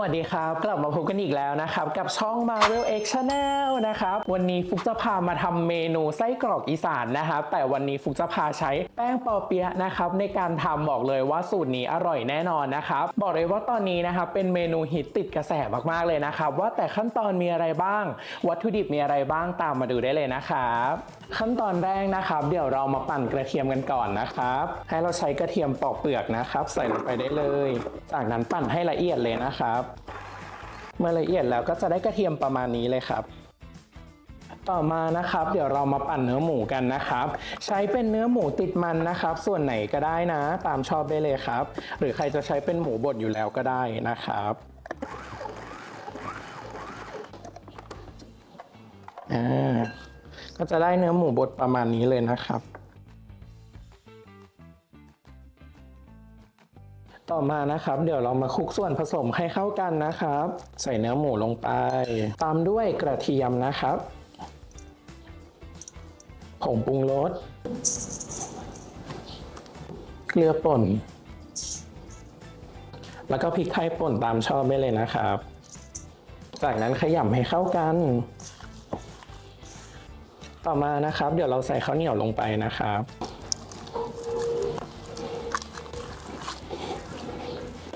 วัสดีครับ กลับมาพบกันอีกแล้วนะครับ กับช่อง Marvel X Channel นะครับ วันนี้ฟุกจะพามาทำเมนูไส้กรอกอีสานนะครับ แต่วันนี้ฟุกจะพาใช้แป้งปอเปี๊ยะนะครับ ในการทำบอกเลยว่าสูตรนี้อร่อยแน่นอนนะครับ บอกเลยว่าตอนนี้นะครับเป็นเมนูฮิตติดกระแสมากๆเลยนะครับ ว่าแต่ขั้นตอนมีอะไรบ้าง วัตถุดิบมีอะไรบ้างตามมาดูได้เลยนะครับขั้นตอนแรกนะครับ เดี๋ยวเรามาปั่นกระเทียมกันก่อนนะครับ ให้เราใช้กระเทียมปอกเปลือกนะครับ ใส่ลงไปได้เลย จากนั้นปั่นให้ละเอียดเลยนะครับเมื่อละเอียดแล้วก็จะได้กระเทียมประมาณนี้เลยครับ ต่อมานะครับ เดี๋ยวเรามาปั่นเนื้อหมูกันนะครับ ใช้เป็นเนื้อหมูติดมันนะครับ ส่วนไหนก็ได้นะ ตามชอบได้เลยครับ หรือใครจะใช้เป็นหมูบดอยู่แล้วก็ได้นะครับอ่าก็จะได้เนื้อหมูบดประมาณนี้เลยนะครับ ต่อมานะครับ เดี๋ยวเรามาคลุกส่วนผสมให้เข้ากันนะครับ ใส่เนื้อหมูลงไป ตามด้วยกระเทียมนะครับผงปรุงรสเกลือป่น แล้วก็พริกไทยป่นตามชอบได้เลยนะครับ จากนั้นขยำให้เข้ากัน ต่อมานะครับ เดี๋ยวเราใส่ข้าวเหนียวลงไปนะครับ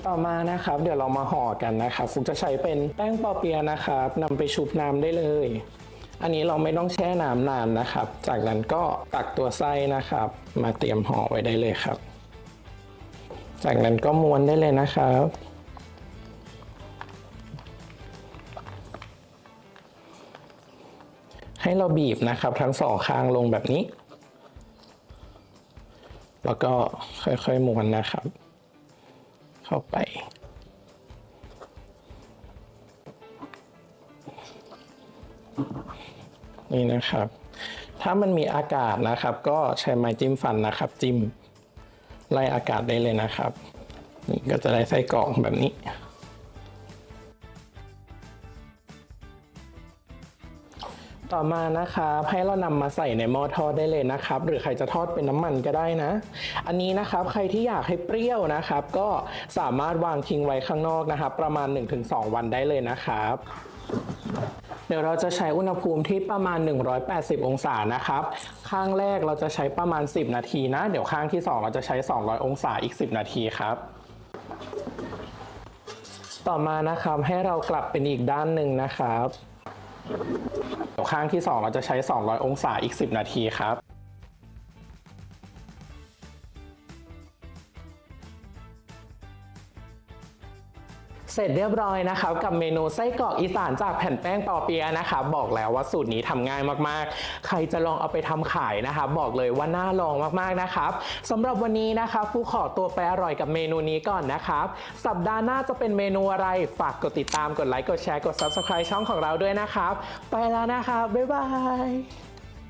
ต่อมานะครับ เดี๋ยวเรามาห่อกันนะครับฟุกจะใช้เป็นแป้งปอเปียะนะครับนำไปชุบน้ำได้เลย อันนี้เราไม่ต้องแช่น้ำนานนะครับ จากนั้นก็ตักตัวไส้นะครับ มาเตรียมห่อไว้ได้เลยครับ จากนั้นก็ม้วนได้เลยนะครับให้เราบีบนะครับทั้งสองข้างลงแบบนี้ แล้วก็ค่อยๆม้วนนะครับ เข้าไป นี่นะครับ ถ้ามันมีอากาศนะครับ ก็ใช้ไม้จิ้มฟันนะครับ จิ้มไล่อากาศได้เลยนะครับ นี่ก็จะได้ไส้กรอกแบบนี้ ต่อมานะครับให้เรานำมาใส่ในหม้อทอดได้เลยนะครับ หรือใครจะทอดเป็นน้ำมันก็ได้นะ อันนี้นะครับใครที่อยากให้เปรี้ยวนะครับ ก็สามารถวางทิ้งไว้ข้างนอกนะครับ ประมาณ 1-2 วันได้เลยนะครับเดี๋ยวเราจะใช้อุณหภูมิที่ประมาณ 180 องศานะครับ ข้างแรกเราจะใช้ประมาณ 10 นาทีนะ เดี๋ยวข้างที่ 2 เราจะใช้ 200 องศาอีก 10 นาทีครับ ต่อมานะครับให้เรากลับเป็นอีกด้านหนึ่งนะครับ ข้างที่ 2 เราจะใช้ 200 องศาอีก 10 นาทีครับ เสร็จเรียบร้อยนะครับกับเมนูไส้กรอกอีสานจากแผ่นแป้งปอเปียะนะครับอกแล้วว่าสูตรนี้ทำง่ายมากๆ ใครจะลองเอาไปทำขายนะครับบอกเลยว่าน่าลองมากๆนะครับสำหรับวันนี้นะครับฟูขอตัวไปอร่อยกับเมนูนี้ก่อนนะครับ สัปดาห์หน้าจะเป็นเมนูอะไรฝากกดติดตามกดไลค์กดแชร์กด subscribe ช่องของเราด้วยนะครับ ไปแล้วนะครับบ๊ายบาย